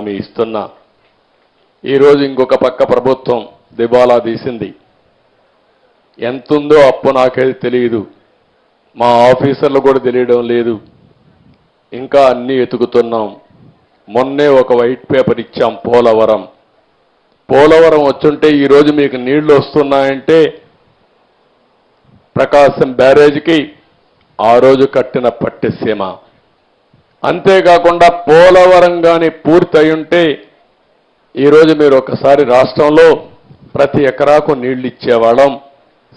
హామీ ఇస్తున్నా ఈరోజు ఇంకొక పక్క ప్రభుత్వం దివాలా తీసింది. ఎంతుందో అప్పు నాకైతే తెలియదు మా ఆఫీసర్లు కూడా తెలియడం లేదు. ఇంకా అన్నీ ఎతుకుతున్నాం. మొన్నే ఒక వైట్ పేపర్ ఇచ్చాం పోలవరం. పోలవరం వచ్చుంటే ఈరోజు మీకు నీళ్ళు వస్తున్నాయంటే ప్రకాశం బ్యారేజ్కి ఆ రోజు కట్టిన పట్టిసీమ. అంతేకాకుండా పోలవరం కానీ పూర్తయి ఈరోజు మీరు ఒకసారి రాష్ట్రంలో ప్రతి ఎకరాకు నీళ్ళు ఇచ్చేవాళ్ళం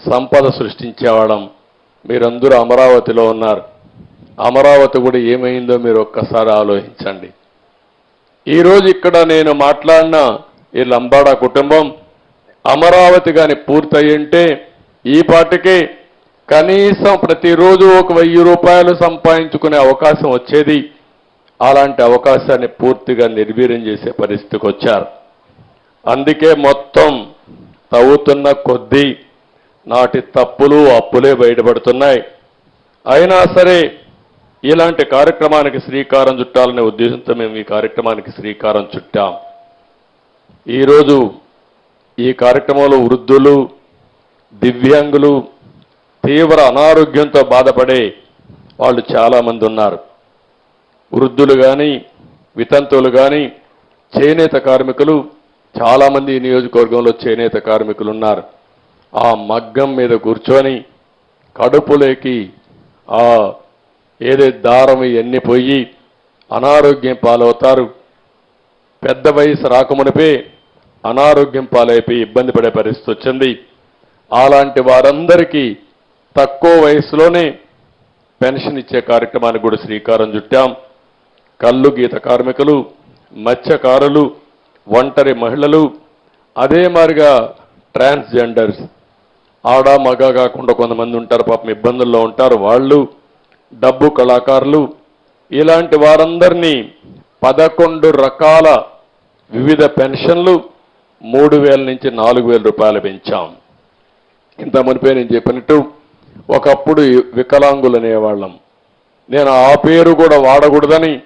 సంపద సృష్టించేవాళ్ళం. మీరందరూ అమరావతిలో ఉన్నారు. అమరావతి కూడా ఏమైందో మీరు ఒక్కసారి ఆలోచించండి. ఈరోజు ఇక్కడ నేను మాట్లాడిన ఈ లంబాడా కుటుంబం అమరావతి కానీ పూర్తయింటే ఈ పాటికి కనీసం ప్రతిరోజు ఒక వెయ్యి రూపాయలు సంపాదించుకునే అవకాశం వచ్చేది. అలాంటి అవకాశాన్ని పూర్తిగా నిర్వీర్యం చేసే పరిస్థితికి వచ్చారు. అందుకే మొత్తం తవ్వుతున్న కొద్దీ నాటి తప్పులు అప్పులే బయటపడుతున్నాయి. అయినా సరే ఇలాంటి కార్యక్రమానికి శ్రీకారం చుట్టాలనే ఉద్దేశంతో మేము ఈ కార్యక్రమానికి శ్రీకారం చుట్టాం. ఈరోజు ఈ కార్యక్రమంలో వృద్ధులు దివ్యాంగులు తీవ్ర అనారోగ్యంతో బాధపడే వాళ్ళు చాలామంది ఉన్నారు. వృద్ధులు కానీ వితంతువులు కానీ చేనేత కార్మికులు చాలామంది నియోజకవర్గంలో చేనేత కార్మికులు ఉన్నారు ఆ మగ్గం మీద కూర్చొని కడుపులోకి ఆ ఏదే దారం ఇవన్నీ పోయి అనారోగ్యం పాలవుతారు. పెద్ద వయసు రాకమునిపే అనారోగ్యం పాలైపోయి ఇబ్బంది పడే పరిస్థితి వచ్చింది. అలాంటి వారందరికీ తక్కువ వయసులోనే పెన్షన్ ఇచ్చే కార్యక్రమానికి కూడా శ్రీకారం చుట్టాం. కళ్ళు గీత కార్మికులు మత్స్యకారులు ఒంటరి మహిళలు అదే మారిగా ట్రాన్స్జెండర్స్ ఆడ మగ కాకుండా కొంతమంది ఉంటారు పాపం ఇబ్బందుల్లో ఉంటారు. వాళ్ళు డబ్బు కళాకారులు. ఇలాంటి వారందరినీ పదకొండు రకాల వివిధ పెన్షన్లు మూడు వేల నుంచి నాలుగు వేల రూపాయలు పెంచాం. ఇంత మునిపే నేను చెప్పినట్టు ఒకప్పుడు వికలాంగులు అనేవాళ్ళం. నేను ఆ పేరు కూడా వాడకూడదని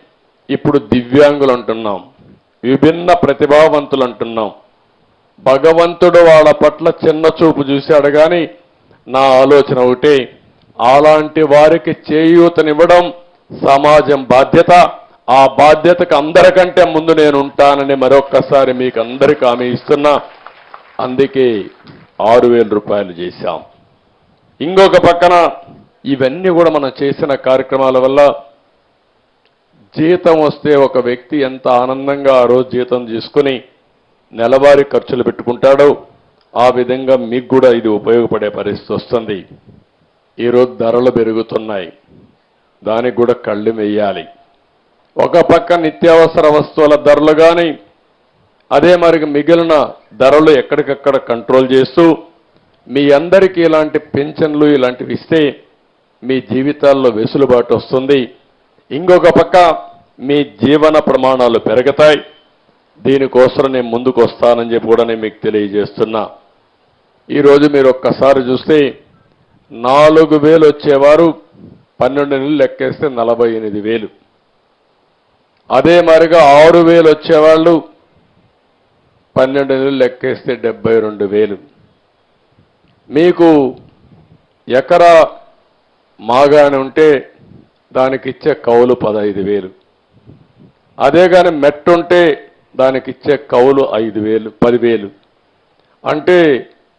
ఇప్పుడు దివ్యాంగులు అంటున్నాం విభిన్న ప్రతిభావంతులు అంటున్నాం భగవంతుడు వాళ్ళ పట్ల చిన్న చూపు చూశాడు కానీ నా ఆలోచన ఒకటే అలాంటి వారికి చేయూతనివ్వడం సమాజం బాధ్యత. ఆ బాధ్యతకు అందరికంటే ముందు నేను ఉంటానని మరొక్కసారి మీకు అందరికి హామీ ఇస్తున్నా. అందుకే ఆరు వేల రూపాయలు చేశాం. ఇంకొక పక్కన ఇవన్నీ కూడా మనం చేసిన కార్యక్రమాల వల్ల జీతం వస్తే ఒక వ్యక్తి ఎంత ఆనందంగా ఆ రోజు జీతం తీసుకుని నెలవారీ ఖర్చులు పెట్టుకుంటాడో ఆ విధంగా మీకు కూడా ఇది ఉపయోగపడే పరిస్థితి వస్తుంది. ఈరోజు ధరలు పెరుగుతున్నాయి. దానికి కూడా కళ్ళు వెయ్యాలి ఒక పక్క నిత్యావసర వస్తువుల ధరలు కానీ అదే మరి మిగిలిన ధరలు ఎక్కడికక్కడ కంట్రోల్ చేస్తూ మీ అందరికీ ఇలాంటి పెన్షన్లు ఇలాంటివి ఇస్తే మీ జీవితాల్లో వెసులుబాటు వస్తుంది. ఇంకొక పక్క మీ జీవన ప్రమాణాలు పెరుగుతాయి. దీనికోసం నేను ముందుకు వస్తానని చెప్పి కూడా నేను మీకు తెలియజేస్తున్నా. ఈరోజు మీరు ఒక్కసారి చూస్తే నాలుగు వేలు వచ్చేవారు పన్నెండు నెలలు లెక్కేస్తే నలభై ఎనిమిది వేలు. అదే మరిగా ఆరు వేలు వచ్చేవాళ్ళు పన్నెండు నెలలు లెక్కేస్తే డెబ్బై రెండు వేలు. మీకు ఎకరా మాగాని ఉంటే దానికి ఇచ్చే కౌలు పదహైదు వేలు. అదే కానీ మెట్టుంటే దానికి ఇచ్చే కౌలు ఐదు వేలు పదివేలు అంటే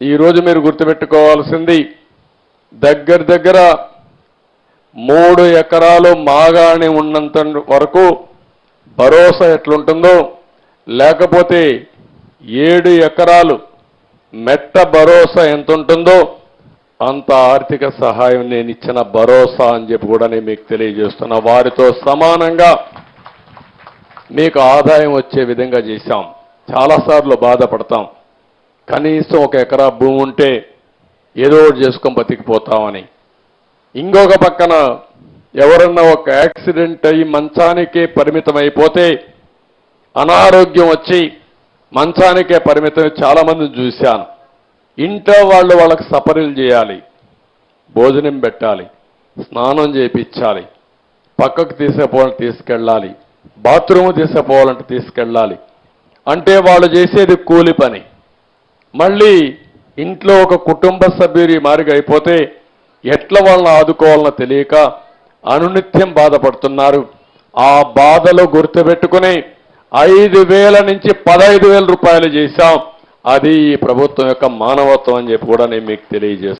ఈరోజు మీరు గుర్తుపెట్టుకోవాల్సింది దగ్గర దగ్గర మూడు ఎకరాలు మాగాణి ఉన్నంత వరకు భరోసా ఎట్లుంటుందో లేకపోతే ఏడు ఎకరాలు మెట్ట భరోసా ఎంత ఉంటుందో అంత ఆర్థిక సహాయం నేను ఇచ్చిన భరోసా అని చెప్పి కూడా నేను మీకు తెలియజేస్తున్నా. వారితో సమానంగా మీకు ఆదాయం వచ్చే విధంగా చేశాం. చాలాసార్లు బాధపడతాం. కనీసం ఒక ఎకరా భూమి ఉంటే ఏదో ఒకటి చేసుకొని బతికిపోతామని. ఇంకొక పక్కన ఎవరన్నా ఒక యాక్సిడెంట్ అయ్యి మంచానికే పరిమితం అయిపోతే అనారోగ్యం వచ్చి మంచానికే పరిమితం చాలామందిని చూశాను. ఇంట్లో వాళ్ళు వాళ్ళకి సపరీలు చేయాలి. భోజనం పెట్టాలి. స్నానం చేయించాలి పక్కకు తీసుకుపోవాలంటే తీసుకెళ్ళాలి. బాత్రూమ్ తీసుకుపోవాలంటే తీసుకెళ్ళాలి. అంటే వాళ్ళు చేసేది కూలి పని. మళ్ళీ ఇంట్లో ఒక కుటుంబ సభ్యుడి మారిగా అయిపోతే ఎట్లా వాళ్ళని ఆదుకోవాలనో తెలియక అనునిత్యం బాధపడుతున్నారు. ఆ బాధలో గుర్తుపెట్టుకుని ఐదు వేల నుంచి పదహైదు వేల రూపాయలు చేశాం. అది ఈ ప్రభుత్వం యొక్క మానవత్వం అని చెప్పి కూడా నేను మీకు తెలియజేస్తాను